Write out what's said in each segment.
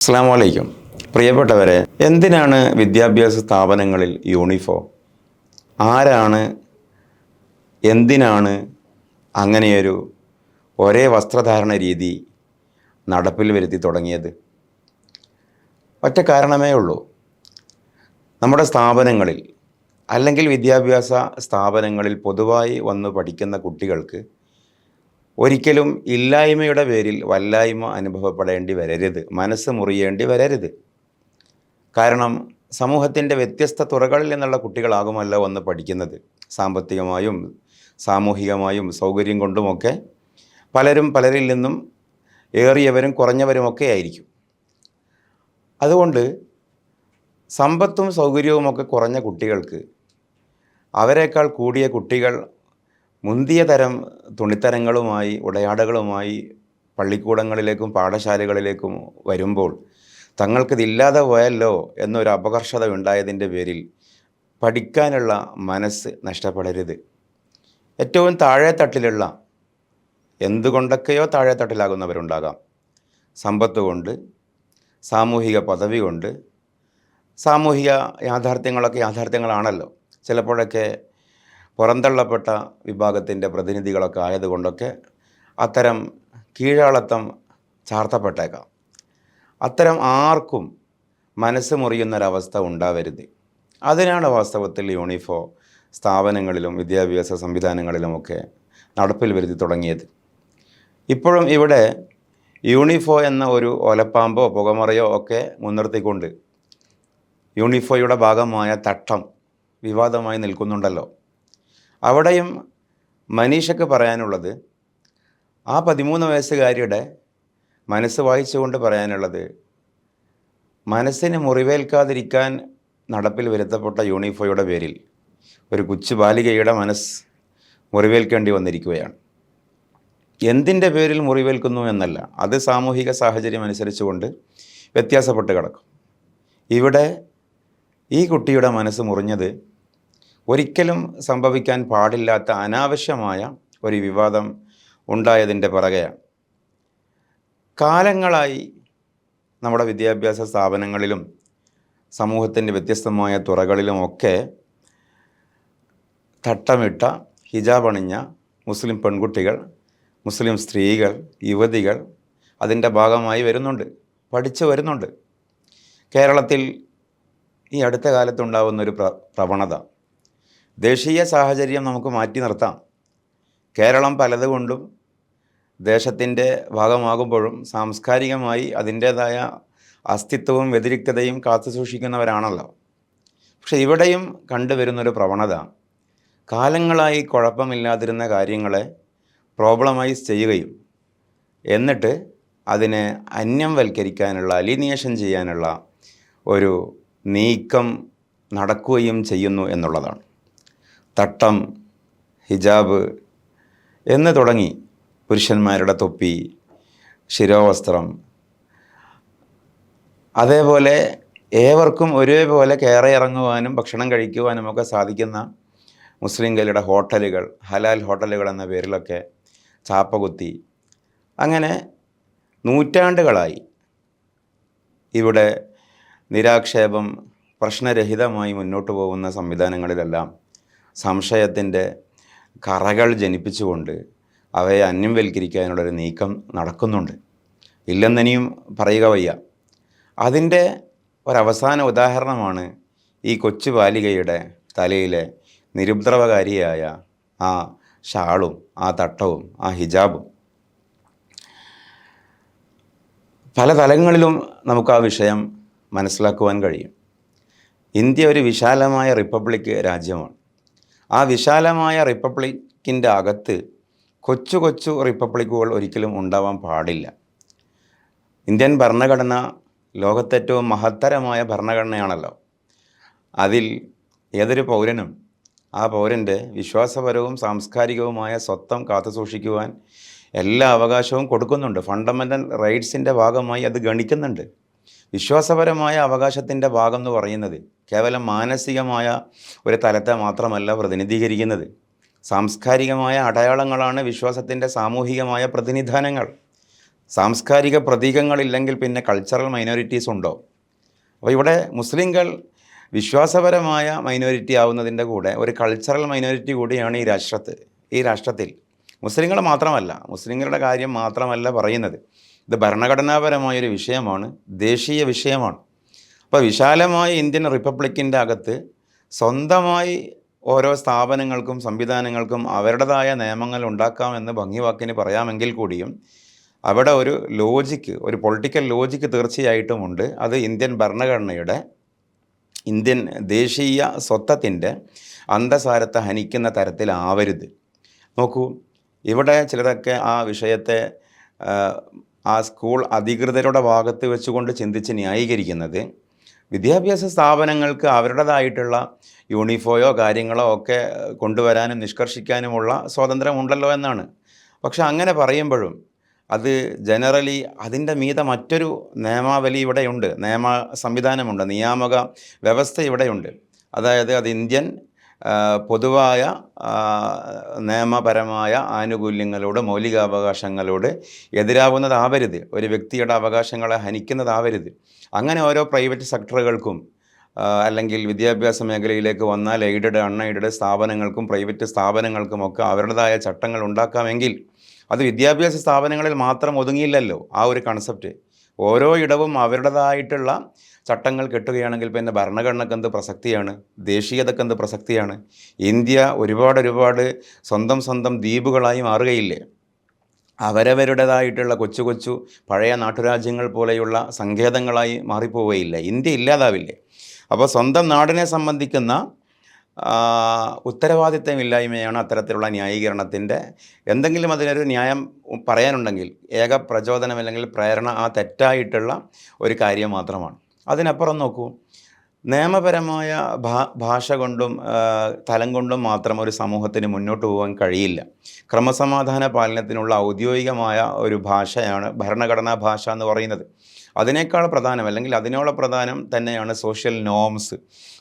അസ്സാം വലൈക്കും പ്രിയപ്പെട്ടവരെ എന്തിനാണ് വിദ്യാഭ്യാസ സ്ഥാപനങ്ങളിൽ യൂണിഫോം? ആരാണ് എന്തിനാണ് അങ്ങനെയൊരു ഒരേ വസ്ത്രധാരണ രീതി നടപ്പിൽ വരുത്തി തുടങ്ങിയത്? ഒറ്റ കാരണമേ ഉള്ളൂ. നമ്മുടെ സ്ഥാപനങ്ങളിൽ അല്ലെങ്കിൽ വിദ്യാഭ്യാസ സ്ഥാപനങ്ങളിൽ പൊതുവായി വന്ന് പഠിക്കുന്ന കുട്ടികൾക്ക് ഒരിക്കലും ഇല്ലായ്മയുടെ പേരിൽ വല്ലായ്മ അനുഭവപ്പെടേണ്ടി വരരുത്. മനസ്സ് മുറിയേണ്ടി വരരുത്. കാരണം സമൂഹത്തിന്റെ വ്യത്യസ്ത തുറകളിൽ നിന്നുള്ള കുട്ടികളാകുമല്ലോ ഒന്ന് പഠിക്കുന്നത്. സാമ്പത്തികമായും സാമൂഹികമായും സൗകര്യം കൊണ്ടുമൊക്കെ പലരും പലരിൽ നിന്നും ഏറിയവരും കുറഞ്ഞവരുമൊക്കെ ആയിരിക്കും. അതുകൊണ്ട് സമ്പത്തും സൗകര്യവുമൊക്കെ കുറഞ്ഞ കുട്ടികൾക്ക് അവരെക്കാൾ കൂടിയ കുട്ടികൾ മുന്തിയ തരം തുണിത്തരങ്ങളുമായി ഉടയാടകളുമായി പള്ളിക്കൂടങ്ങളിലേക്കും പാഠശാലകളിലേക്കും വരുമ്പോൾ തങ്ങൾക്കിതില്ലാതെ പോയല്ലോ എന്നൊരു അപകർഷത ഉണ്ടായതിന്റെ പേരിൽ പഠിക്കാനുള്ള മനസ്സ് നഷ്ടപ്പെടരുത്. ഏറ്റവും താഴെ തട്ടിലുള്ള എന്തുകൊണ്ടൊക്കെയോ താഴെ തട്ടിലാകുന്നവരുണ്ടാകാം സമ്പത്ത് കൊണ്ട് സാമൂഹിക പദവി കൊണ്ട് സാമൂഹിക യാഥാർത്ഥ്യങ്ങളൊക്കെ യാഥാർത്ഥ്യങ്ങളാണല്ലോ. ചിലപ്പോഴൊക്കെ പുറന്തള്ളപ്പെട്ട വിഭാഗത്തിന്റെ പ്രതിനിധികളൊക്കെ ആയതുകൊണ്ടൊക്കെ അത്തരം കീഴാളത്തം ചാർത്തപ്പെട്ടേക്കാം. അത്തരം ആർക്കും മനസ്സ് മുറിയുന്നൊരവസ്ഥ ഉണ്ടാവരുത്. അതിനാണ് വാസ്തവത്തിൽ യൂണിഫോ സ്ഥാപനങ്ങളിലും വിദ്യാഭ്യാസ സംവിധാനങ്ങളിലുമൊക്കെ നടപ്പിൽ വരുത്തി തുടങ്ങിയത്. ഇപ്പോഴും ഇവിടെ യൂണിഫോ എന്ന ഒരു ഒലപ്പാമ്പോ പുകമറയോ ഒക്കെ മുൻനിർത്തിക്കൊണ്ട് യൂണിഫോയുടെ ഭാഗമായ തട്ടം വിവാദമായി നിൽക്കുന്നുണ്ടല്ലോ. അവിടെയും മനീഷയ്ക്ക് പറയാനുള്ളത് ആ പതിമൂന്ന് വയസ്സുകാരിയുടെ മനസ്സ് വായിച്ചുകൊണ്ട് പറയാനുള്ളത് മനസ്സിന് മുറിവേൽക്കാതിരിക്കാൻ നടപ്പിൽ വരുത്തപ്പെട്ട യൂണിഫോയുടെ പേരിൽ ഒരു കൊച്ചു ബാലികയുടെ മനസ്സ് മുറിവേൽക്കേണ്ടി വന്നിരിക്കുകയാണ്. എന്തിന്റെ പേരിൽ മുറിവേൽക്കുന്നു എന്നല്ല അത് സാമൂഹിക സാഹചര്യം അനുസരിച്ചുകൊണ്ട് വ്യത്യാസപ്പെട്ട് കിടക്കും. ഇവിടെ ഈ കുട്ടിയുടെ മനസ്സ് മുറിഞ്ഞത് ഒരിക്കലും സംഭവിക്കാൻ പാടില്ലാത്ത അനാവശ്യമായ ഒരു വിവാദം ഉണ്ടായതിന്റെ പിറകെയാണ് കാലങ്ങളായി നമ്മുടെ വിദ്യാഭ്യാസ സ്ഥാപനങ്ങളിലും സമൂഹത്തിന്റെ വ്യത്യസ്തമായ തുറകളിലുമൊക്കെ തട്ടമിട്ട ഹിജാബ് അണിഞ്ഞ മുസ്ലിം പെൺകുട്ടികൾ മുസ്ലിം സ്ത്രീകൾ യുവതികൾ അതിന്റെ ഭാഗമായി വരുന്നുണ്ട് പഠിച്ചു വരുന്നുണ്ട്. കേരളത്തിൽ ഈ അടുത്ത കാലത്തുണ്ടാകുന്നൊരു പ്ര പ്രവണത. ദേശീയ സാഹചര്യം നമുക്ക് മാറ്റി നിർത്താം. കേരളം പലതുകൊണ്ടും ദേശത്തിന്റെ ഭാഗമാകുമ്പോഴും സാംസ്കാരികമായി അതിന്റേതായ അസ്തിത്വവും വ്യതിരിക്തതയും കാത്തു സൂക്ഷിക്കുന്നവരാണല്ലോ. പക്ഷെ ഇവിടെയും കണ്ടുവരുന്നൊരു പ്രവണത കാലങ്ങളായി കുഴപ്പമില്ലാതിരുന്ന കാര്യങ്ങളെ പ്രോബ്ലമൈസ് ചെയ്യുകയും എന്നിട്ട് അതിനെ അന്യം വൽക്കരിക്കാനുള്ള അലിനിയേഷൻ ചെയ്യാനുള്ള ഒരു നീക്കം നടക്കുകയും ചെയ്യുന്നു എന്നുള്ളതാണ്. തട്ടം ഹിജാബ് എന്ന് തുടങ്ങി പുരുഷന്മാരുടെ തൊപ്പി ശിരോവസ്ത്രം. അതേപോലെ ഏവർക്കും ഒരേപോലെ കയറി ഇറങ്ങുവാനും ഭക്ഷണം കഴിക്കുവാനും ഒക്കെ സാധിക്കുന്ന മുസ്ലിംകളുടെ ഹോട്ടലുകൾ ഹലാൽ ഹോട്ടലുകൾ എന്ന പേരിലൊക്കെ ചാപ്പകുത്തി. അങ്ങനെ നൂറ്റാണ്ടുകളായി ഇവിടെ നിരാക്ഷേപം പ്രശ്നരഹിതമായി മുന്നോട്ട് പോകുന്ന സംവിധാനങ്ങളിലെല്ലാം സംശയത്തിന്റെ കറകൾ ജനിപ്പിച്ചുകൊണ്ട് അവയെ അന്യംവൽക്കരിക്കാനുള്ളൊരു നീക്കം നടക്കുന്നുണ്ട്. ഇല്ലെന്നിനിയും പറയുക വയ്യ. അതിന്റെ ഒരവസാന ഉദാഹരണമാണ് ഈ കൊച്ചു ബാലികയുടെ തലയിലെ നിരുപദ്രവകാരിയായ ആ ഷാളും ആ തട്ടവും ആ ഹിജാബും. പല തലങ്ങളിലും നമുക്ക് ആ വിഷയം മനസ്സിലാക്കുവാൻ കഴിയും. ഇന്ത്യ ഒരു വിശാലമായ റിപ്പബ്ലിക് രാജ്യമാണ്. ആ വിശാലമായ റിപ്പബ്ലിക്കിന്റെ അകത്ത് കൊച്ചു കൊച്ചു റിപ്പബ്ലിക്കുകൾ ഒരിക്കലും ഉണ്ടാവാൻ പാടില്ല. ഇന്ത്യൻ ഭരണഘടന ലോകത്തേറ്റവും മഹത്തരമായ ഭരണഘടനയാണല്ലോ. അതിൽ ഏതൊരു പൗരനും ആ പൗരന്റെ വിശ്വാസപരവും സാംസ്കാരികവുമായ സ്വത്വം കാത്തുസൂക്ഷിക്കുവാൻ എല്ലാ അവകാശവും കൊടുക്കുന്നുണ്ട്. ഫണ്ടമെന്റൽ റൈറ്റ്സിന്റെ ഭാഗമായി അത് ഗണിക്കുന്നുണ്ട്. വിശ്വാസപരമായ അവകാശത്തിന്റെ ഭാഗം എന്ന് പറയുന്നത് കേവലം മാനസികമായ ഒരു തലത്തെ മാത്രമല്ല പ്രതിനിധീകരിക്കുന്നത്. സാംസ്കാരികമായ അടയാളങ്ങളാണ് വിശ്വാസത്തിന്റെ സാമൂഹികമായ പ്രതിനിധാനങ്ങൾ. സാംസ്കാരിക പ്രതീകങ്ങളില്ലെങ്കിൽ പിന്നെ കൾച്ചറൽ മൈനോറിറ്റീസ് ഉണ്ടോ? അപ്പോൾ ഇവിടെ മുസ്ലിങ്ങൾ വിശ്വാസപരമായ മൈനോറിറ്റി ആവുന്നതിന്റെ കൂടെ ഒരു കൾച്ചറൽ മൈനോറിറ്റി കൂടിയാണ് ഈ രാഷ്ട്രത്ത് ഈ രാഷ്ട്രത്തിൽ. മുസ്ലിങ്ങൾ മാത്രമല്ല മുസ്ലിങ്ങളുടെ കാര്യം മാത്രമല്ല പറയുന്നത്. ഇത് ഭരണഘടനാപരമായൊരു വിഷയമാണ് ദേശീയ വിഷയമാണ്. അപ്പോൾ വിശാലമായ ഇന്ത്യൻ റിപ്പബ്ലിക്കിന്റെ അകത്ത് സ്വന്തമായി ഓരോ സ്ഥാപനങ്ങൾക്കും സംവിധാനങ്ങൾക്കും അവരുടേതായ നിയമങ്ങൾ ഉണ്ടാക്കാം ഉണ്ടാക്കാമെന്ന് ഭംഗിവാക്കിന് പറയാമെങ്കിൽ കൂടിയും അവിടെ ഒരു ലോജിക്ക് ഒരു പൊളിറ്റിക്കൽ ലോജിക്ക് തീർച്ചയായിട്ടും ഉണ്ട് അത് ഇന്ത്യൻ ഭരണഘടനയുടെ ഇന്ത്യൻ ദേശീയ സ്വത്വത്തിന്റെ അന്തസാരത്തെ ഹനിക്കുന്ന തരത്തിലാവരുത്. നോക്കൂ ഇവിടെ ചിലതൊക്കെ ആ വിഷയത്തെ ആ, സ്കൂൾ അധികൃതരുടെ ഭാഗത്ത് വെച്ചുകൊണ്ട് ചിന്തിച്ച് ന്യായീകരിക്കുന്നത്. വിദ്യാഭ്യാസ സ്ഥാപനങ്ങൾക്ക് അവരുടേതായിട്ടുള്ള യൂണിഫോയോ കാര്യങ്ങളോ ഒക്കെ കൊണ്ടുവരാനും നിഷ്കർഷിക്കാനുമുള്ള സ്വാതന്ത്ര്യമുണ്ടല്ലോ എന്നാണ്. പക്ഷെ അങ്ങനെ പറയുമ്പോഴും അത് ജനറലി അതിന്റെ മീത മറ്റൊരു നിയമാവലി ഇവിടെയുണ്ട്. നിയമ സംവിധാനമുണ്ട്. നിയാമക വ്യവസ്ഥ ഇവിടെയുണ്ട്. അതായത് അത് ഇന്ത്യൻ പൊതുവായ നിയമപരമായ ആനുകൂല്യങ്ങളോട് മൗലികാവകാശങ്ങളോട് എതിരാവുന്നതാവരുത് ഒരു വ്യക്തിയുടെ അവകാശങ്ങളെ ഹനിക്കുന്നതാവരുത് അങ്ങനെ ഓരോ പ്രൈവറ്റ് സെക്ടറുകൾക്കും അല്ലെങ്കിൽ വിദ്യാഭ്യാസ മേഖലയിലേക്ക് വന്നാൽ എയ്ഡഡ് അൺ എയ്ഡഡ് സ്ഥാപനങ്ങൾക്കും പ്രൈവറ്റ് സ്ഥാപനങ്ങൾക്കും ഒക്കെ അവരുടേതായ ചട്ടങ്ങൾ ഉണ്ടാക്കാമെങ്കിൽ അത് വിദ്യാഭ്യാസ സ്ഥാപനങ്ങളിൽ മാത്രം ഒതുങ്ങിയില്ലല്ലോ ആ ഒരു കൺസെപ്റ്റ് ഓരോ ഇടവും അവരുടേതായിട്ടുള്ള ചട്ടങ്ങൾ കെട്ടുകയാണെങ്കിൽ പിന്നെ ഭരണഘടനക്ക് എന്ത് പ്രസക്തിയാണ്? ദേശീയതക്ക് എന്ത് പ്രസക്തിയാണ്? ഇന്ത്യ ഒരുപാട് ഒരുപാട് സ്വന്തം സ്വന്തം ദ്വീപുകളായി മാറുകയില്ലേ? അവരവരുടേതായിട്ടുള്ള കൊച്ചു കൊച്ചു പഴയ നാട്ടുരാജ്യങ്ങൾ പോലെയുള്ള സങ്കേതങ്ങളായി മാറിപ്പോവുകയില്ല. ഇന്ത്യ ഇല്ലാതാവില്ലേ? അപ്പോൾ സ്വന്തം നാടിനെ സംബന്ധിക്കുന്ന ഉത്തരവാദിത്തമില്ലായ്മയാണ് അത്തരത്തിലുള്ള ന്യായീകരണത്തിന്റെ. എന്തെങ്കിലും അതിനൊരു ന്യായം പറയാനുണ്ടെങ്കിൽ ഏക പ്രചോദനം അല്ലെങ്കിൽ പ്രേരണ ആ തെറ്റായിട്ടുള്ള ഒരു കാര്യം മാത്രമാണ്. അതിനപ്പുറം നോക്കൂ. നിയമപരമായ ഭാഷ കൊണ്ടും തലം കൊണ്ടും മാത്രം ഒരു സമൂഹത്തിന് മുന്നോട്ട് പോകാൻ കഴിയില്ല. ക്രമസമാധാന പാലനത്തിനുള്ള ഔദ്യോഗികമായ ഒരു ഭാഷയാണ് ഭരണഘടനാ ഭാഷ എന്ന് പറയുന്നത്. അതിനേക്കാൾ പ്രധാനം അല്ലെങ്കിൽ അതിനോളം പ്രധാനം തന്നെയാണ് സോഷ്യൽ നോംസ്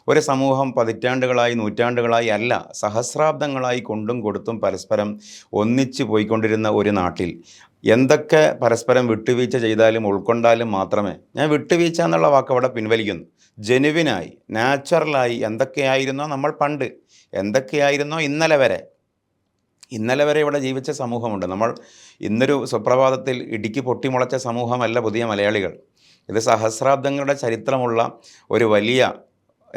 ഒരു സമൂഹം പതിറ്റാണ്ടുകളായി നൂറ്റാണ്ടുകളായി അല്ല സഹസ്രാബ്ദങ്ങളായി കൊണ്ടും കൊടുത്തും പരസ്പരം ഒന്നിച്ചു പോയിക്കൊണ്ടിരുന്ന ഒരു നാട്ടിൽ. എന്തൊക്കെ പരസ്പരം വിട്ടുവീഴ്ച ചെയ്താലും ഉൾക്കൊണ്ടാലും മാത്രമേ ഞാൻ വിട്ടുവീഴ്ച എന്നുള്ള വാക്ക് അവിടെ പിൻവലിക്കുന്നു. ജെനുവിനായി നാച്ചുറലായി എന്തൊക്കെയായിരുന്നോ നമ്മൾ പണ്ട് എന്തൊക്കെയായിരുന്നോ ഇന്നലെ വരെ. ഇന്നലെ വരെ ഇവിടെ ജീവിച്ച സമൂഹമുണ്ട്. നമ്മൾ ഇന്നൊരു സുപ്രഭാതത്തിൽ ഇടുക്കി പൊട്ടിമുളച്ച സമൂഹമല്ല പുതിയ മലയാളികൾ. ഇത് സഹസ്രാബ്ദങ്ങളുടെ ചരിത്രമുള്ള ഒരു വലിയ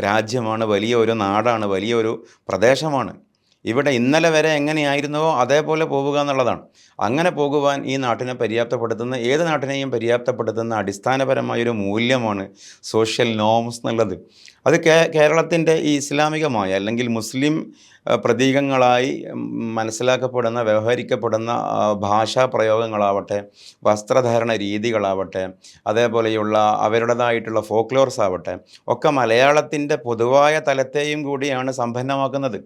രാജ്യമാണ് വലിയ ഒരു നാടാണ് വലിയ ഒരു പ്രദേശമാണ്. ഇവിടെ ഇന്നലെ വരെ എങ്ങനെയായിരുന്നുവോ അതേപോലെ പോവുക എന്നുള്ളതാണ്. അങ്ങനെ പോകുവാൻ ഈ നാട്ടിനെ പര്യാപ്തപ്പെടുത്തുന്ന ഏത് നാട്ടിനെയും പര്യാപ്തപ്പെടുത്തുന്ന അടിസ്ഥാനപരമായൊരു മൂല്യമാണ് സോഷ്യൽ നോംസ് എന്നുള്ളത്. അത് കേ കേരളത്തിന്റെ ഈ ഇസ്ലാമികമായ അല്ലെങ്കിൽ മുസ്ലിം പ്രതീകങ്ങളായി മനസ്സിലാക്കപ്പെടുന്ന വ്യവഹരിക്കപ്പെടുന്ന ഭാഷാ പ്രയോഗങ്ങളാവട്ടെ വസ്ത്രധാരണ രീതികളാവട്ടെ അതേപോലെയുള്ള അവരുടേതായിട്ടുള്ള ഫോക്ലോർസ് ആവട്ടെ ഒക്കെ മലയാളത്തിന്റെ പൊതുവായ തലത്തെയും കൂടിയാണ് സമ്പന്നമാക്കുന്നത്.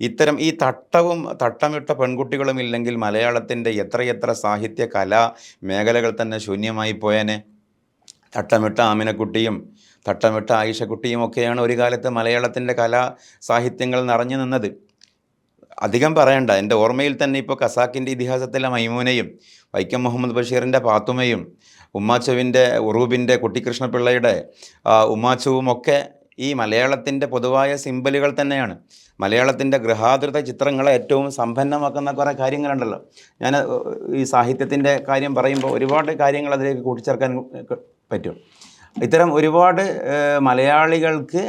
ഇത്തരം ഈ തട്ടവും തട്ടമിട്ട പെൺകുട്ടികളും ഇല്ലെങ്കിൽ മലയാളത്തിന്റെ എത്രയെത്ര സാഹിത്യ കലാ മേഖലകൾ തന്നെ ശൂന്യമായി പോയേനെ. തട്ടമിട്ട ആമിനക്കുട്ടിയും തട്ടമിട്ട ആയിഷക്കുട്ടിയും ഒക്കെയാണ് ഒരു കാലത്ത് മലയാളത്തിന്റെ കലാ സാഹിത്യങ്ങൾ നിറഞ്ഞു നിന്നത്. അധികം പറയണ്ട. എന്റെ ഓർമ്മയിൽ തന്നെ ഇപ്പോൾ ഖസാക്കിന്റെ ഇതിഹാസത്തിലെ മൈമൂനയും വൈക്കം മുഹമ്മദ് ബഷീറിന്റെ പാത്തുമയും ഉമ്മാച്ചുവിന്റെ ഉറൂബിന്റെ കുട്ടിക്കൃഷ്ണപിള്ളയുടെ ഉമ്മാച്ചുവും ഒക്കെ ഈ മലയാളത്തിന്റെ പൊതുവായ സിമ്പലുകൾ തന്നെയാണ്. മലയാളത്തിന്റെ ഗൃഹാതൃത ചിത്രങ്ങളെ ഏറ്റവും സമ്പന്നമാക്കുന്ന കുറേ കാര്യങ്ങളുണ്ടല്ലോ. ഞാൻ ഈ സാഹിത്യത്തിന്റെ കാര്യം പറയുമ്പോൾ ഒരുപാട് കാര്യങ്ങൾ അതിലേക്ക് കൂട്ടിച്ചേർക്കാൻ പറ്റും. ഇത്തരം ഒരുപാട് മലയാളികൾക്ക്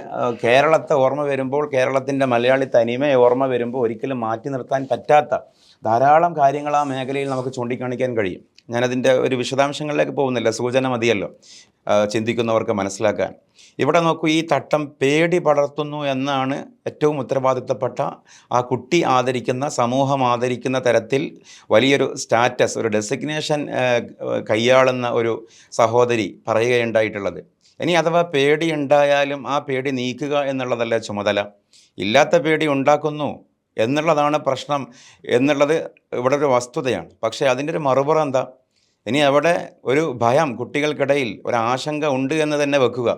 കേരളത്തെ ഓർമ്മ വരുമ്പോൾ കേരളത്തിന്റെ മലയാളി തനിമയെ ഓർമ്മ വരുമ്പോൾ ഒരിക്കലും മാറ്റി നിർത്താൻ പറ്റാത്ത ധാരാളം കാര്യങ്ങൾ ആ മേഖലയിൽ നമുക്ക് ചൂണ്ടിക്കാണിക്കാൻ കഴിയും. ഞാനതിന്റെ ഒരു വിശദാംശങ്ങളിലേക്ക് പോകുന്നില്ല. സൂചന മതിയല്ലോ. ചിന്തിക്കുന്നവർക്ക് മനസ്സിലാക്കാൻ. ഇവിടെ നോക്കൂ ഈ തട്ടം പേടി പടർത്തുന്നു എന്നാണ് ഏറ്റവും ഉത്തരവാദിത്തപ്പെട്ട ആ കുട്ടി ആദരിക്കുന്ന സമൂഹം ആദരിക്കുന്ന തരത്തിൽ വലിയൊരു സ്റ്റാറ്റസ് ഒരു ഡെസിഗ്നേഷൻ കൈയാളുന്ന ഒരു സഹോദരി പറയുകയുണ്ടായിട്ടുള്ളത്. ഇനി അഥവാ പേടി ഉണ്ടായാലും ആ പേടി നീക്കുക എന്നുള്ളതല്ല ചുമതല. ഇല്ലാത്ത പേടി ഉണ്ടാക്കുന്നു. എന്നുള്ളതാണ് പ്രശ്നം എന്നുള്ളത് ഇവിടെ ഒരു വസ്തുതയാണ്. പക്ഷേ അതിന്റെ ഒരു മറുപുറം എന്താ? ഇനി അവിടെ ഒരു ഭയം കുട്ടികൾക്കിടയിൽ ഒരു ആശങ്ക ഉണ്ട് എന്ന് തന്നെ വെക്കുക.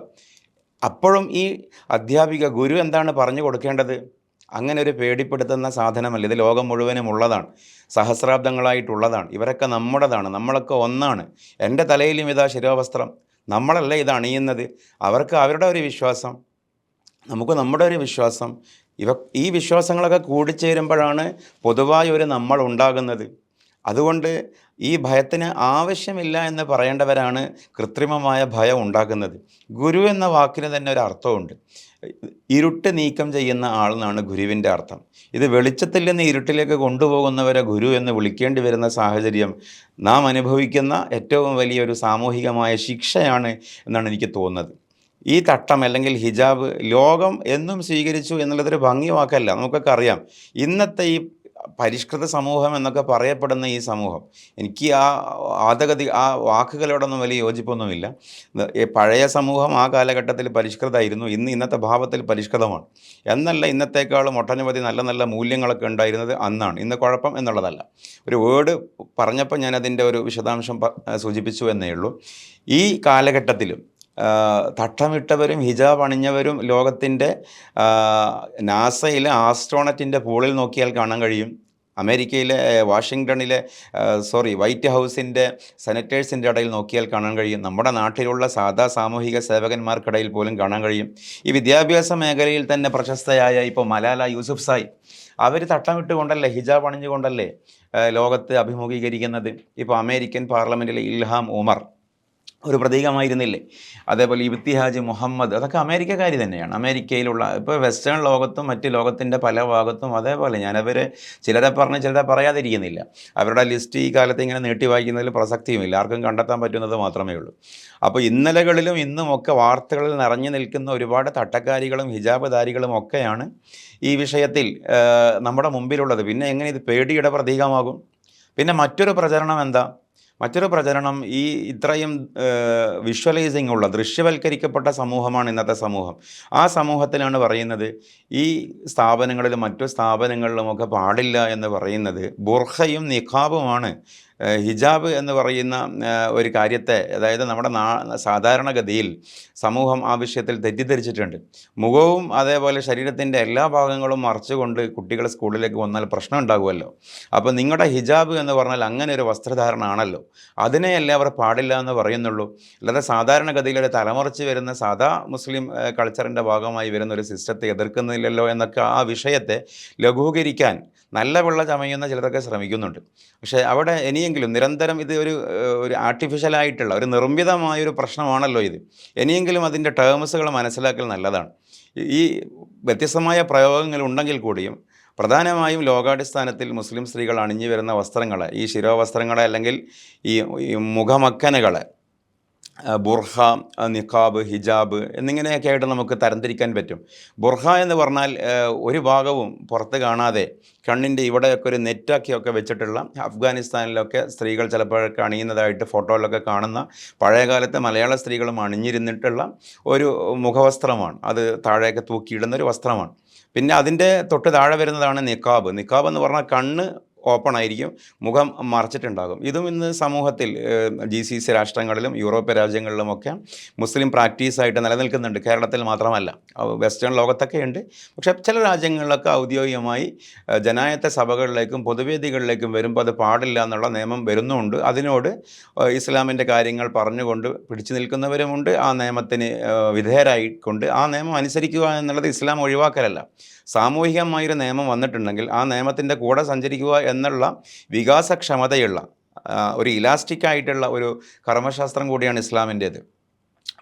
അപ്പോഴും ഈ അധ്യാപിക ഗുരു എന്താണ് പറഞ്ഞു കൊടുക്കേണ്ടത്? അങ്ങനെ ഒരു പേടിപ്പെടുത്തുന്ന സാധനമല്ല. ഇത് ലോകം മുഴുവനും ഉള്ളതാണ്. സഹസ്രാബ്ദങ്ങളായിട്ടുള്ളതാണ്. ഇവരൊക്കെ നമ്മുടേതാണ്. നമ്മളൊക്കെ ഒന്നാണ്. എന്റെ തലയിലും ഇതാ ശിരോവസ്ത്രം. നമ്മളല്ല ഇത് അണിയുന്നത് അവർക്ക് അവരുടെ ഒരു വിശ്വാസം. നമുക്ക് നമ്മുടെ ഒരു വിശ്വാസം. ഇവ ഈ വിശ്വാസങ്ങളൊക്കെ കൂടിച്ചേരുമ്പോഴാണ് പൊതുവായ ഒരു നമ്മൾ ഉണ്ടാകുന്നത്. അതുകൊണ്ട് ഈ ഭയത്തിന് ആവശ്യമില്ല എന്ന് പറയേണ്ടവരാണ് കൃത്രിമമായ ഭയം ഉണ്ടാക്കുന്നത് ഗുരു എന്ന വാക്കിന് തന്നെ ഒരു അർത്ഥമുണ്ട്. ഇരുട്ട് നീക്കം ചെയ്യുന്ന ആളെന്നാണ് ഗുരുവിന്റെ അർത്ഥം. ഇത് വെളിച്ചത്തിൽ നിന്ന് ഇരുട്ടിലേക്ക് കൊണ്ടുപോകുന്നവരെ ഗുരു എന്ന് വിളിക്കേണ്ടി വരുന്ന സാഹചര്യം നാം അനുഭവിക്കുന്ന ഏറ്റവും വലിയൊരു സാമൂഹികമായ ശിക്ഷയാണ് എന്നാണ് എനിക്ക് തോന്നുന്നത്. ഈ തട്ടം അല്ലെങ്കിൽ ഹിജാബ് ലോകം എന്നും സ്വീകരിച്ചു എന്നുള്ളതൊരു ഭംഗി വാക്കല്ല. നമുക്കൊക്കെ അറിയാം. ഇന്നത്തെ ഈ പരിഷ്കൃത സമൂഹം എന്നൊക്കെ പറയപ്പെടുന്ന ഈ സമൂഹം. എനിക്ക് ആ ആദഗതി ആ വാക്കുകളോടൊന്നും വലിയ യോജിപ്പൊന്നുമില്ല. പഴയ സമൂഹം ആ കാലഘട്ടത്തിൽ പരിഷ്കൃതമായിരുന്നു ഇന്ന് ഇന്നത്തെ ഭാവത്തിൽ പരിഷ്കൃതമാണ്. എന്നല്ല ഇന്നത്തേക്കാളും ഒട്ടനവധി നല്ല നല്ല മൂല്യങ്ങളൊക്കെ ഉണ്ടായിരുന്നത് അന്നാണ്. ഇന്ന് കുഴപ്പം എന്നുള്ളതല്ല. ഒരു വേർഡ് പറഞ്ഞപ്പോൾ ഞാനതിന്റെ ഒരു വിശദാംശം സൂചിപ്പിച്ചു എന്നേ ഉള്ളൂ. ഈ കാലഘട്ടത്തിലും തട്ടമിട്ടവരും ഹിജാബ് അണിഞ്ഞവരും ലോകത്തിന്റെ നാസയിലെ ആസ്ട്രോണറ്റിന്റെ പൂളിൽ നോക്കിയാൽ കാണാൻ കഴിയും. അമേരിക്കയിലെ വാഷിങ്ടണിലെ സോറി വൈറ്റ് ഹൗസിന്റെ സെനറ്റേഴ്സിന്റെ ഇടയിൽ നോക്കിയാൽ കാണാൻ കഴിയും. നമ്മുടെ നാട്ടിലുള്ള സാധാ സാമൂഹിക സേവകന്മാർക്കിടയിൽ പോലും കാണാൻ കഴിയും. ഈ വിദ്യാഭ്യാസ മേഖലയിൽ തന്നെ പ്രശസ്തയായ ഇപ്പോൾ മലാല യൂസുഫ് സായി. അവർ തട്ടമിട്ടുകൊണ്ടല്ലേ ഹിജാബ് അണിഞ്ഞുകൊണ്ടല്ലേ ലോകത്ത് അഭിമുഖീകരിക്കുന്നത്? ഇപ്പോൾ അമേരിക്കൻ പാർലമെന്റിലെ ഇൽഹാം ഉമർ. ഒരു പ്രതീകമായിരുന്നില്ലേ? അതേപോലെ ഇബ്തിഹാജ് മുഹമ്മദ് അതൊക്കെ അമേരിക്കക്കാരി തന്നെയാണ്. അമേരിക്കയിലുള്ള ഇപ്പോൾ വെസ്റ്റേൺ ലോകത്തും മറ്റ് ലോകത്തിന്റെ പല ഭാഗത്തും അതേപോലെ ഞാനവർ ചിലരെ പറഞ്ഞ് ചിലരെ പറയാതിരിക്കുന്നില്ല. അവരുടെ ലിസ്റ്റ് ഈ കാലത്ത് ഇങ്ങനെ നീട്ടി വായിക്കുന്നതിൽ പ്രസക്തിയുമില്ല. ആർക്കും കണ്ടെത്താൻ പറ്റുന്നത് മാത്രമേ ഉള്ളൂ. അപ്പോൾ ഇന്നലകളിലും ഇന്നും ഒക്കെ വാർത്തകളിൽ നിറഞ്ഞു നിൽക്കുന്ന ഒരുപാട് തട്ടക്കാരികളും ഹിജാബുധാരികളും ഒക്കെയാണ് ഈ വിഷയത്തിൽ നമ്മുടെ മുമ്പിലുള്ളത്. പിന്നെ എങ്ങനെ ഇത് പേടിയുടെ പ്രതീകമാകും? പിന്നെ മറ്റൊരു പ്രചരണം എന്താ? മറ്റൊരു പ്രചരണം ഈ ഇത്രയും വിഷ്വലൈസിംഗ് ഉള്ള ദൃശ്യവൽക്കരിക്കപ്പെട്ട സമൂഹമാണ് ഇന്നത്തെ സമൂഹം. ആ സമൂഹത്തിലാണ് പറയുന്നത് ഈ സ്ഥാപനങ്ങളിലും മറ്റു സ്ഥാപനങ്ങളിലുമൊക്കെ പാടില്ല എന്ന് പറയുന്നത് ബുർഹയും നിഖാബുമാണ്. ഹിജാബ് എന്ന് പറയുന്ന ഒരു കാര്യത്തെ അതായത് നമ്മുടെ നാ സാധാരണഗതിയിൽ സമൂഹം ആ വിഷയത്തിൽ തെറ്റിദ്ധരിച്ചിട്ടുണ്ട്. മുഖവും അതേപോലെ ശരീരത്തിന്റെ എല്ലാ ഭാഗങ്ങളും മറച്ചുകൊണ്ട് കുട്ടികൾ സ്കൂളിലേക്ക് വന്നാൽ പ്രശ്നം ഉണ്ടാകുമല്ലോ. അപ്പോൾ നിങ്ങളുടെ ഹിജാബ് എന്ന് പറഞ്ഞാൽ അങ്ങനെ ഒരു വസ്ത്രധാരണ ആണല്ലോ. അതിനെയല്ലേ അവർ പാടില്ല എന്ന് പറയുന്നുള്ളൂ? അല്ലാതെ സാധാരണഗതിയിൽ ഒരു തലമുറച്ച് വരുന്ന സാധാ മുസ്ലിം കൾച്ചറിന്റെ ഭാഗമായി വരുന്ന ഒരു സിസ്റ്റത്തെ എതിർക്കുന്നില്ലല്ലോ എന്നൊക്കെ ആ വിഷയത്തെ ലഘൂകരിക്കാൻ നല്ല വെള്ളം ചമയുന്ന ചിലതൊക്കെ ശ്രമിക്കുന്നുണ്ട്. പക്ഷേ അവിടെ ഇനിയെങ്കിലും നിരന്തരം ഇത് ഒരു ഒരു ആർട്ടിഫിഷ്യലായിട്ടുള്ള ഒരു നിർമ്മിതമായ ഒരു പ്രശ്നമാണല്ലോ ഇത്. ഇനിയെങ്കിലും അതിന്റെ ടേംസുകൾ മനസ്സിലാക്കൽ നല്ലതാണ്. ഈ- വ്യത്യസ്തമായ പ്രയോഗങ്ങൾ ഉണ്ടെങ്കിൽ കൂടിയും പ്രധാനമായും ലോകാടിസ്ഥാനത്തിൽ മുസ്ലിം സ്ത്രീകൾ അണിഞ്ഞു വരുന്ന വസ്ത്രങ്ങളെ ഈ ശിരോവസ്ത്രങ്ങളെ അല്ലെങ്കിൽ ഈ മുഖമക്കനുകളെ ബുർഹ നിഖാബ് ഹിജാബ് എന്നിങ്ങനെയൊക്കെ ആയിട്ട് നമുക്ക് തരംതിരിക്കാൻ പറ്റും. ബുർഹ എന്ന് പറഞ്ഞാൽ ഒരു ഭാഗവും പുറത്ത് കാണാതെ കണ്ണിന്റെ ഇവിടെയൊക്കെ ഒരു നെറ്റാക്കിയൊക്കെ വെച്ചിട്ടുള്ള അഫ്ഗാനിസ്ഥാനിലൊക്കെ സ്ത്രീകൾ ചിലപ്പോഴൊക്കെ അണിയുന്നതായിട്ട് ഫോട്ടോയിലൊക്കെ കാണുന്ന പഴയകാലത്തെ മലയാള സ്ത്രീകളും അണിഞ്ഞിരുന്നിട്ടുള്ള ഒരു മുഖവസ്ത്രമാണ്. അത് താഴെയൊക്കെ തൂക്കിയിടുന്ന ഒരു വസ്ത്രമാണ്. പിന്നെ അതിന്റെ തൊട്ട് താഴെ വരുന്നതാണ് നിക്കാബ് നിക്കാബ് എന്ന് പറഞ്ഞാൽ കണ്ണ് ഓപ്പൺ ആയിരിക്കും മുഖം മറച്ചിട്ടുണ്ടാകും. ഇതും ഇന്ന് സമൂഹത്തിൽ ജി സി സി രാഷ്ട്രങ്ങളിലും യൂറോപ്യൻ രാജ്യങ്ങളിലുമൊക്കെ മുസ്ലിം പ്രാക്ടീസായിട്ട് നിലനിൽക്കുന്നുണ്ട്. കേരളത്തിൽ മാത്രമല്ല. വെസ്റ്റേൺ ലോകത്തൊക്കെ ഉണ്ട്. പക്ഷേ ചില രാജ്യങ്ങളിലൊക്കെ ഔദ്യോഗികമായി ജനായത്തെ സഭകളിലേക്കും പൊതുവേദികളിലേക്കും വരുമ്പോൾ അത് പാടില്ല എന്നുള്ള നിയമം വരുന്നുമുണ്ട് അതിനോട് ഇസ്ലാമിന്റെ കാര്യങ്ങൾ പറഞ്ഞുകൊണ്ട് പിടിച്ചു നിൽക്കുന്നവരുമുണ്ട്. ആ നിയമത്തിന് വിധേയരായിക്കൊണ്ട് ആ നിയമം അനുസരിക്കുക എന്നുള്ളത് ഇസ്ലാം ഒഴിവാക്കലല്ല. സാമൂഹികമായൊരു നിയമം വന്നിട്ടുണ്ടെങ്കിൽ ആ നിയമത്തിന്റെ കൂടെ സഞ്ചരിക്കുക എന്നുള്ള വികാസക്ഷമതയുള്ള ഒരു ഇലാസ്റ്റിക് ആയിട്ടുള്ള ഒരു കർമ്മശാസ്ത്രം കൂടിയാണ് ഇസ്ലാമിന്റേത്.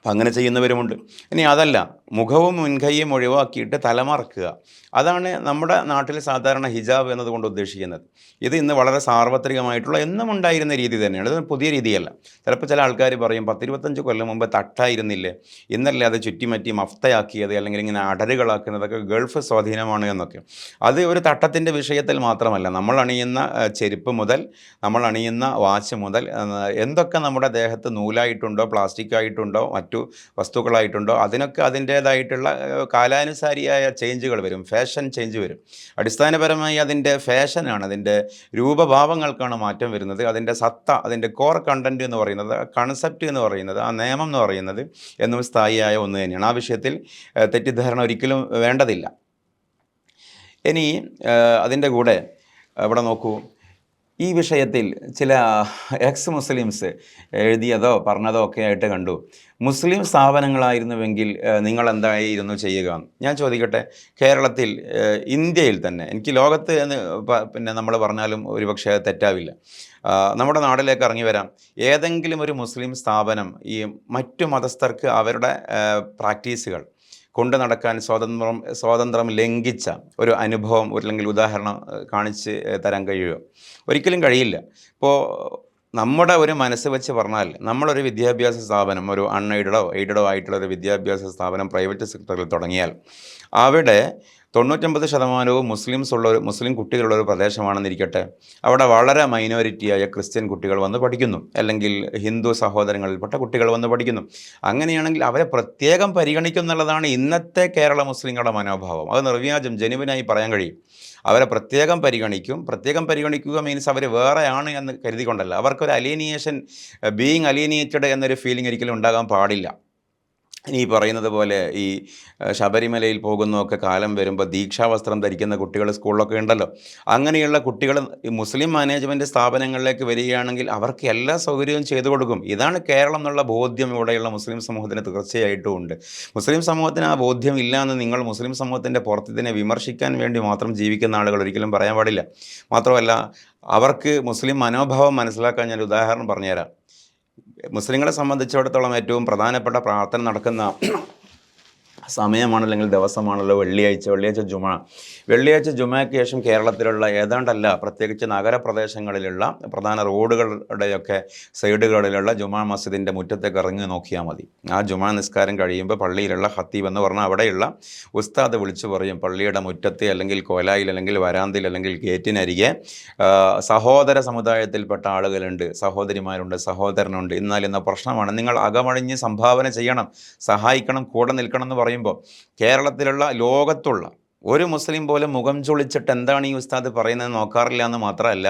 അപ്പം അങ്ങനെ ചെയ്യുന്നവരുമുണ്ട്. ഇനി അതല്ല മുഖവും മുൻകൈയും ഒഴിവാക്കിയിട്ട് തലമറക്കുക. അതാണ് നമ്മുടെ നാട്ടിൽ സാധാരണ ഹിജാബ് എന്നതുകൊണ്ട് ഉദ്ദേശിക്കുന്നത്. ഇത് ഇന്ന് വളരെ സാർവത്രികമായിട്ടുള്ള എന്നും ഉണ്ടായിരുന്ന രീതി തന്നെയാണ്. ഇത് പുതിയ രീതിയല്ല. ചിലപ്പോൾ ചില ആൾക്കാർ പറയും പത്തിരുപത്തഞ്ച് കൊല്ലം മുമ്പ് തട്ടായിരുന്നില്ലേ? ഇന്നല്ലേ അത് ചുറ്റിമറ്റി മഫ്തയാക്കിയത് അല്ലെങ്കിൽ ഇങ്ങനെ അടരുകളാക്കുന്നതൊക്കെ ഗൾഫ് സ്വാധീനമാണ് എന്നൊക്കെ. അത് ഒരു തട്ടത്തിന്റെ വിഷയത്തിൽ മാത്രമല്ല. നമ്മൾ അണിയുന്ന ചെരുപ്പ് മുതൽ നമ്മൾ അണിയുന്ന വാച്ച് മുതൽ എന്തൊക്കെ നമ്മുടെ ദേഹത്ത് നൂലായിട്ടുണ്ടോ പ്ലാസ്റ്റിക് ആയിട്ടുണ്ടോ മറ്റു വസ്തുക്കളായിട്ടുണ്ടോ? അതിനൊക്കെ അതിന്റേതായിട്ടുള്ള കാലാനുസാരിയായ ചേഞ്ചുകൾ വരും. ഫാഷൻ ചേഞ്ച് വരും. അടിസ്ഥാനപരമായി അതിന്റെ ഫാഷനാണ് അതിന്റെ രൂപഭാവങ്ങൾക്കാണ് മാറ്റം വരുന്നത്. അതിന്റെ സത്ത അതിന്റെ കോർ കണ്ടന്റ് എന്ന് പറയുന്നത് കൺസെപ്റ്റ് എന്ന് പറയുന്നത് ആ നിയമം എന്ന് പറയുന്നത് എന്നും സ്ഥായിയായ ഒന്ന് തന്നെയാണ്. ആ വിഷയത്തിൽ തെറ്റിദ്ധാരണ ഒരിക്കലും വേണ്ടതില്ല. ഇനി അതിന്റെ കൂടെ ഇവിടെ നോക്കൂ. ഈ വിഷയത്തിൽ ചില എക്സ് മുസ്ലിംസ് എഴുതിയതോ പറഞ്ഞതോ ഒക്കെ ആയിട്ട് കണ്ടു. മുസ്ലിം സ്ഥാപനങ്ങളായിരുന്നുവെങ്കിൽ നിങ്ങൾ എന്തായിരുന്നു ചെയ്യുക? ഞാൻ ചോദിക്കട്ടെ കേരളത്തിൽ ഇന്ത്യയിൽ തന്നെ എനിക്ക് ലോകത്ത് എന്ന് പിന്നെ നമ്മൾ പറഞ്ഞാലും ഒരുപക്ഷെ തെറ്റാവില്ല. നമ്മുടെ നാട്ടിലേക്ക് ഇറങ്ങി വരാം. ഏതെങ്കിലും ഒരു മുസ്ലിം സ്ഥാപനം ഈ മറ്റു മതസ്ഥർക്ക് അവരുടെ പ്രാക്ടീസുകൾ കൊണ്ടു നടക്കാൻ സ്വാതന്ത്ര്യം സ്വാതന്ത്ര്യം ലംഘിച്ച ഒരു അനുഭവം ഒരു അല്ലെങ്കിൽ ഉദാഹരണം കാണിച്ച് തരാൻ കഴിയുമോ? ഒരിക്കലും കഴിയില്ല. ഇപ്പോൾ നമ്മുടെ ഒരു മനസ്സ് വെച്ച് പറഞ്ഞാൽ നമ്മളൊരു വിദ്യാഭ്യാസ സ്ഥാപനം ഒരു അൺഎയ്ഡഡോ എയ്ഡഡോ ആയിട്ടുള്ള ഒരു വിദ്യാഭ്യാസ സ്ഥാപനം പ്രൈവറ്റ് സെക്ടറിൽ തുടങ്ങിയാൽ അവിടെ തൊണ്ണൂറ്റൊമ്പത് ശതമാനവും മുസ്ലിംസ് ഉള്ള ഒരു മുസ്ലിം കുട്ടികളുള്ള ഒരു പ്രദേശമാണെന്നിരിക്കട്ടെ അവിടെ വളരെ മൈനോറിറ്റിയായ ക്രിസ്ത്യൻ കുട്ടികൾ വന്ന് പഠിക്കുന്നു. അല്ലെങ്കിൽ ഹിന്ദു സഹോദരങ്ങളിൽപ്പെട്ട കുട്ടികൾ വന്ന് പഠിക്കുന്നു. അങ്ങനെയാണെങ്കിൽ അവരെ പ്രത്യേകം പരിഗണിക്കും എന്നുള്ളതാണ് ഇന്നത്തെ കേരള മുസ്ലിങ്ങളുടെ മനോഭാവം. അത് നിർവ്യാജം ജനുവിനായി പറയാൻ കഴിയും. അവരെ പ്രത്യേകം പരിഗണിക്കും. പ്രത്യേകം പരിഗണിക്കുക മീൻസ് അവർ വേറെയാണ് എന്ന് കരുതിക്കൊണ്ടല്ല. അവർക്കൊരു അലീനിയേഷൻ ബീയിങ് അലീനിയേറ്റഡ് എന്നൊരു ഫീലിംഗ് ഒരിക്കലും ഉണ്ടാകാൻ പാടില്ല. ഈ പറയുന്നത് പോലെ ഈ ശബരിമലയിൽ പോകുന്നതൊക്കെ കാലം വരുമ്പോൾ ദീക്ഷാവസ്ത്രം ധരിക്കുന്ന കുട്ടികൾ സ്കൂളിലൊക്കെ ഉണ്ടല്ലോ. അങ്ങനെയുള്ള കുട്ടികൾ മുസ്ലിം മാനേജ്മെന്റ് സ്ഥാപനങ്ങളിലേക്ക് വരികയാണെങ്കിൽ അവർക്ക് എല്ലാ സൗകര്യവും ചെയ്തു കൊടുക്കും. ഇതാണ് കേരളം എന്നുള്ള ബോധ്യം ഇവിടെയുള്ള മുസ്ലിം സമൂഹത്തിന് തീർച്ചയായിട്ടും ഉണ്ട്. മുസ്ലിം സമൂഹത്തിന് ആ ബോധ്യം ഇല്ല എന്ന് നിങ്ങൾ മുസ്ലിം സമൂഹത്തിന്റെ പുറത്തിനെ വിമർശിക്കാൻ വേണ്ടി മാത്രം ജീവിക്കുന്ന ആളുകൾ ഒരിക്കലും പറയാൻ പാടില്ല. മാത്രമല്ല അവർക്ക് മുസ്ലിം മനോഭാവം മനസ്സിലാക്കാൻ ഞാൻ ഉദാഹരണം പറഞ്ഞുതരാം. മുസ്ലിങ്ങളെ സംബന്ധിച്ചിടത്തോളം ഏറ്റവും പ്രധാനപ്പെട്ട പ്രാർത്ഥന നടക്കുന്ന സമയമാണ് അല്ലെങ്കിൽ ദിവസമാണല്ലോ വെള്ളിയാഴ്ച വെള്ളിയാഴ്ച ജുമ വെള്ളിയാഴ്ച ജുമയ്ക്ക് ശേഷം കേരളത്തിലുള്ള ഏതാണ്ടല്ല പ്രത്യേകിച്ച് നഗരപ്രദേശങ്ങളിലുള്ള പ്രധാന റോഡുകളുടെയൊക്കെ സൈഡുകളിലുള്ള ജുമാ മസ്ജിദിന്റെ മുറ്റത്തേക്ക് ഇറങ്ങി നോക്കിയാൽ മതി. ആ ജുമാ നിസ്കാരം കഴിയുമ്പോൾ പള്ളിയിലുള്ള ഹത്തീബ് എന്ന് പറഞ്ഞാൽ അവിടെയുള്ള ഉസ്താദ് വിളിച്ചു പറയും പള്ളിയുടെ മുറ്റത്ത് അല്ലെങ്കിൽ കോലായിൽ അല്ലെങ്കിൽ വരാന്തിൽ അല്ലെങ്കിൽ ഗേറ്റിനരികെ സഹോദര സമുദായത്തിൽപ്പെട്ട ആളുകളുണ്ട് സഹോദരിമാരുണ്ട് സഹോദരനുണ്ട്. എന്നാൽ ഇന്ന പ്രശ്നമാണ് നിങ്ങൾ അകമഴിഞ്ഞ് സംഭാവന ചെയ്യണം സഹായിക്കണം കൂടെ നിൽക്കണം എന്ന് പറയുമ്പോൾ കേരളത്തിലുള്ള ലോകത്തുള്ള ഒരു മുസ്ലിം പോലെ മുഖം ചൊളിച്ചിട്ട് എന്താണ് ഈ ഉസ്താദ് പറയുന്നത് നോക്കാറില്ല എന്ന് മാത്രമല്ല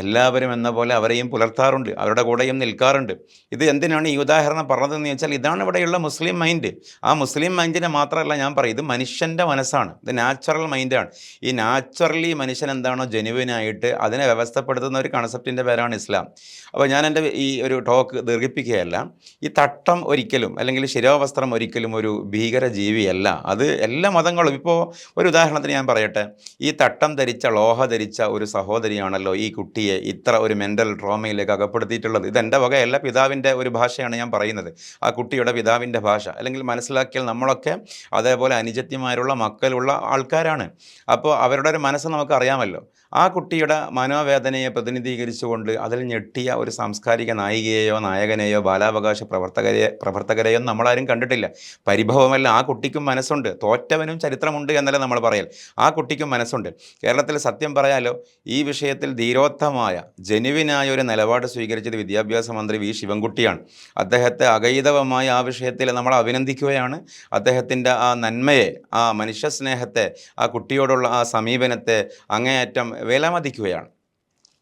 എല്ലാവരും എന്ന പോലെ അവരെയും പുലർത്താറുണ്ട് അവരുടെ കൂടെയും നിൽക്കാറുണ്ട്. ഇത് എന്തിനാണ് ഈ ഉദാഹരണം പറഞ്ഞതെന്ന് വെച്ചാൽ ഇതാണ് ഇവിടെയുള്ള മുസ്ലിം മൈൻഡ് ആ മുസ്ലിം മൈൻഡിനെ മാത്രമല്ല ഞാൻ പറയും ഇത് മനുഷ്യന്റെ മനസ്സാണ് ഇത് നാച്ചുറൽ മൈൻഡാണ് ഈ നാച്ചുറലി മനുഷ്യൻ എന്താണോ ജെനുവിനായിട്ട് അതിനെ വ്യവസ്ഥപ്പെടുത്തുന്ന ഒരു കൺസെപ്റ്റിന്റെ പേരാണ് ഇസ്ലാം. അപ്പോൾ ഞാൻ എന്റെ ഈ ഒരു ടോക്ക് ദീർഘിപ്പിക്കുകയല്ല ഈ തട്ടം ഒരിക്കലും അല്ലെങ്കിൽ ശിരോവസ്ത്രം ഒരിക്കലും ഒരു ഭീകര ജീവിയല്ല അത് എല്ലാ മതങ്ങളും ഇപ്പോൾ ഒരു ഉദാഹരണത്തിന് ഞാൻ പറയട്ടെ ഈ തട്ടം ധരിച്ച ലോഹ ധരിച്ച ഒരു സഹോദരിയാണല്ലോ ഈ കുട്ടിയെ ഇത്ര ഒരു മെന്റൽ ട്രോമയിലേക്ക് അകപ്പെടുത്തിയിട്ടുള്ളത്. ഇതെന്റെ വകയല്ല പിതാവിന്റെ ഒരു ഭാഷയാണ് ഞാൻ പറയുന്നത്. ആ കുട്ടിയുടെ പിതാവിന്റെ ഭാഷ. അല്ലെങ്കിൽ മനസ്സിലാക്കിയാൽ നമ്മളൊക്കെ അതേപോലെ അനുജത്യമാരുള്ള മക്കളുള്ള ആൾക്കാരാണ്. അപ്പോൾ അവരുടെ ഒരു മനസ്സ് നമുക്ക് അറിയാമല്ലോ ആ കുട്ടിയുടെ മനോവേദനയെ പ്രതിനിധീകരിച്ചുകൊണ്ട് അതിൽ ഞെട്ടിയ ഒരു സാംസ്കാരിക നായികയെയോ നായകനെയോ ബാലാവകാശ പ്രവർത്തകരെ പ്രവർത്തകരെയോ നമ്മളാരും കണ്ടിട്ടില്ല. പരിഭവമല്ല ആ കുട്ടിക്കും മനസ്സുണ്ട്. തോറ്റവനും ചരിത്രമുണ്ട് എന്നല്ല നമ്മൾ പറയൽ. ആ കുട്ടിക്കും മനസ്സുണ്ട്. കേരളത്തിൽ സത്യം പറയാലോ ഈ വിഷയത്തിൽ ധീരോത്തമായ ജനുവിനായ ഒരു നിലപാട് സ്വീകരിച്ചത് വിദ്യാഭ്യാസ മന്ത്രി വി. ശിവൻകുട്ടിയാണ്. അദ്ദേഹത്തെ അഗൈതവമായ ആ വിഷയത്തിൽ നമ്മൾ അഭിനന്ദിക്കുകയാണ്. അദ്ദേഹത്തിന്റെ ആ നന്മയെ ആ മനുഷ്യസ്നേഹത്തെ ആ കുട്ടിയോടുള്ള ആ സമീപനത്തെ അങ്ങേയറ്റം വിലമതിക്കുകയാണ്.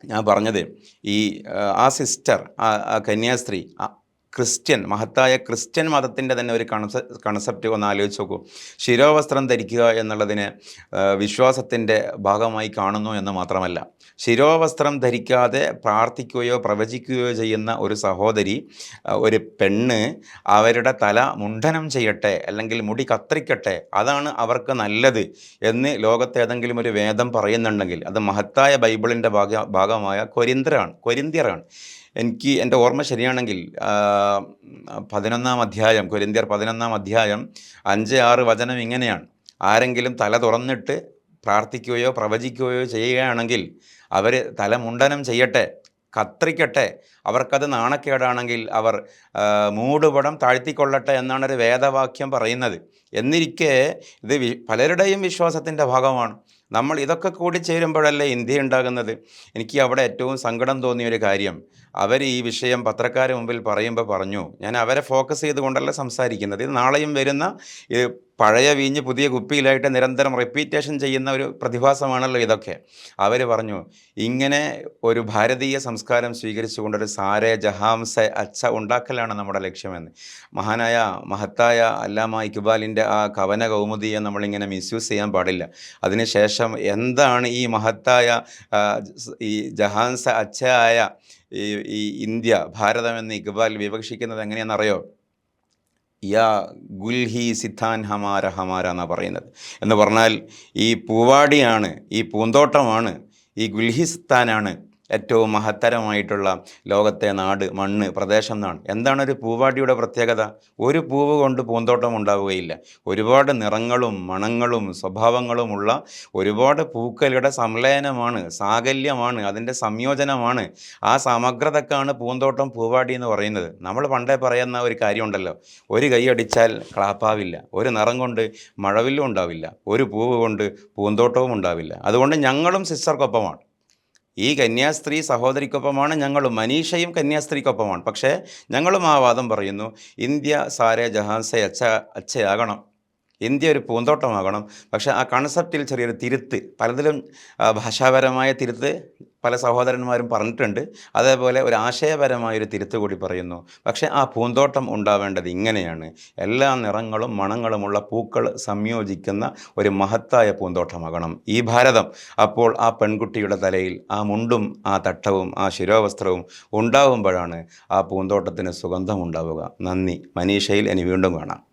ഞാൻ പറഞ്ഞത് ഈ ആ, സിസ്റ്റർ ആ കന്യാസ്ത്രീ ക്രിസ്ത്യൻ മഹത്തായ ക്രിസ്ത്യൻ മതത്തിന്റെ തന്നെ ഒരു കൺസെ കൺസെപ്റ്റ് ഒന്ന് ആലോചിച്ച് നോക്കൂ. ശിരോവസ്ത്രം ധരിക്കുക എന്നുള്ളതിനെ വിശ്വാസത്തിന്റെ ഭാഗമായി കാണുന്നു എന്ന് മാത്രമല്ല. ശിരോവസ്ത്രം ധരിക്കാതെ പ്രാർത്ഥിക്കുകയോ പ്രവചിക്കുകയോ ചെയ്യുന്ന ഒരു സഹോദരി ഒരു പെണ്ണ് അവരുടെ തല മുണ്ഡനം ചെയ്യട്ടെ അല്ലെങ്കിൽ മുടി കത്രിക്കട്ടെ അതാണ് അവർക്ക് നല്ലത് എന്ന് ലോകത്തേതെങ്കിലും ഒരു വേദം പറയുന്നുണ്ടെങ്കിൽ അത് മഹത്തായ ബൈബിളിന്റെ ഭാഗ ഭാഗമായ കൊരിന്തരാണ് കൊരിന്ത്യറാണ് എനിക്ക് എന്റെ ഓർമ്മ ശരിയാണെങ്കിൽ പതിനൊന്നാം അധ്യായം കൊരിന്ത്യർ പതിനൊന്നാം അധ്യായം അഞ്ച് ആറ് വചനം ഇങ്ങനെയാണ്. ആരെങ്കിലും തല തുറന്നിട്ട് പ്രാർത്ഥിക്കുകയോ പ്രവചിക്കുകയോ ചെയ്യുകയാണെങ്കിൽ അവർ തല മുണ്ടനം ചെയ്യട്ടെ കത്രിക്കട്ടെ അവർക്കത് നാണക്കേടാണെങ്കിൽ അവർ മൂടുപടം താഴ്ത്തിക്കൊള്ളട്ടെ എന്നാണ് ഒരു വേദവാക്യം പറയുന്നത്. എന്നിരിക്കെ ഇത് പലരുടെയും വിശ്വാസത്തിന്റെ ഭാഗമാണ്. നമ്മൾ ഇതൊക്കെ കൂടി ചേരുമ്പോഴല്ലേ ഇന്ത്യ ഉണ്ടാകുന്നത്? എനിക്ക് അവിടെ ഏറ്റവും സങ്കടം തോന്നിയ ഒരു കാര്യം. അവർ ഈ വിഷയം പത്രക്കാരുടെ മുമ്പിൽ പറയുമ്പോൾ പറഞ്ഞു. ഞാൻ അവരെ ഫോക്കസ് ചെയ്തുകൊണ്ടല്ല സംസാരിക്കുന്നത്. ഇത് നാളെയും വരുന്ന പഴയ വീഞ്ഞ് പുതിയ കുപ്പിയിലായിട്ട് നിരന്തരം റിപ്പീറ്റേഷൻ ചെയ്യുന്ന ഒരു പ്രതിഭാസമാണല്ലോ ഇതൊക്കെ. അവർ പറഞ്ഞു ഇങ്ങനെ ഒരു ഭാരതീയ സംസ്കാരം സ്വീകരിച്ചുകൊണ്ടൊരു സാരെ ജഹാംസ അച്ച ഉണ്ടാക്കലാണ് നമ്മുടെ ലക്ഷ്യമെന്ന്. മഹാനായ മഹത്തായ അല്ലാമ ഇക്ബാലിന്റെ ആ കവന കൗമുദിയെ നമ്മളിങ്ങനെ മിസ്യൂസ് ചെയ്യാൻ പാടില്ല. അതിനുശേഷം എന്താണ് ഈ മഹത്തായ ഈ ജഹാംസ അച്ഛയായ ഈ ഇന്ത്യ ഭാരതമെന്ന് ഇക്ബാൽ വിവക്ഷിക്കുന്നത് എങ്ങനെയാണെന്നറിയോ? യാ ഗുൽഹി സിദ്ധാൻ ഹമാര ഹമാര എന്നാണ് പറയുന്നത്. എന്ന് പറഞ്ഞാൽ ഈ പൂവാടിയാണ് ഈ പൂന്തോട്ടമാണ് ഈ ഗുൽഹിസ്ഥാനാണ് ഏറ്റവും മഹത്തരമായിട്ടുള്ള ലോകത്തെ നാട് മണ്ണ് പ്രദേശം എന്നാണ്. എന്താണ് ഒരു പൂവാടിയുടെ പ്രത്യേകത? ഒരു പൂവ് കൊണ്ട് പൂന്തോട്ടം ഉണ്ടാവുകയില്ല. ഒരുപാട് നിറങ്ങളും മണങ്ങളും സ്വഭാവങ്ങളുമുള്ള ഒരുപാട് പൂക്കളുടെ സംലയനമാണ് സാകല്യമാണ് അതിന്റെ സംയോജനമാണ് ആ സമഗ്രതക്കാണ് പൂന്തോട്ടം പൂവാടി എന്ന് പറയുന്നത്. നമ്മൾ പണ്ടേ പറയുന്ന ഒരു കാര്യമുണ്ടല്ലോ ഒരു കൈ അടിച്ചാൽ ക്ലാപ്പാവില്ല ഒരു നിറം കൊണ്ട് മഴവില്ലും ഉണ്ടാവില്ല ഒരു പൂവ് കൊണ്ട് പൂന്തോട്ടവും ഉണ്ടാവില്ല. അതുകൊണ്ട് ഞങ്ങളും സിസ്റ്റർക്കൊപ്പമാണ്. ഈ കന്യാസ്ത്രീ സഹോദരിക്കൊപ്പമാണ് ഞങ്ങളും മനീഷയും കന്യാസ്ത്രീക്കൊപ്പമാണ്. പക്ഷേ ഞങ്ങളും ആ വാദം പറയുന്നു ഇന്ത്യ സാരെ ജഹാൻസെ അച്ഛ അച്ഛയാകണം. ഇന്ത്യ ഒരു പൂന്തോട്ടമാകണം. പക്ഷേ ആ കൺസെപ്റ്റിൽ ചെറിയൊരു തിരുത്ത് പലതിലും ഭാഷാപരമായ തിരുത്ത് പല സഹോദരന്മാരും പറഞ്ഞിട്ടുണ്ട്. അതേപോലെ ഒരു ആശയപരമായൊരു തിരുത്ത് കൂടി പറയുന്നു. പക്ഷേ ആ പൂന്തോട്ടം ഉണ്ടാവേണ്ടത് ഇങ്ങനെയാണ്. എല്ലാ നിറങ്ങളും മണങ്ങളുമുള്ള പൂക്കൾ സംയോജിക്കുന്ന ഒരു മഹത്തായ പൂന്തോട്ടമാകണം. ഈ ഭാരതം അപ്പോൾ ആ പെൺകുട്ടിയുടെ തലയിൽ ആ മുണ്ടും ആ തട്ടവും ആ ശിരോവസ്ത്രവും ഉണ്ടാവുമ്പോഴാണ് ആ പൂന്തോട്ടത്തിന് സുഗന്ധമുണ്ടാവുക നന്ദി. മനീഷയിൽ ഇനി വീണ്ടും കാണാം.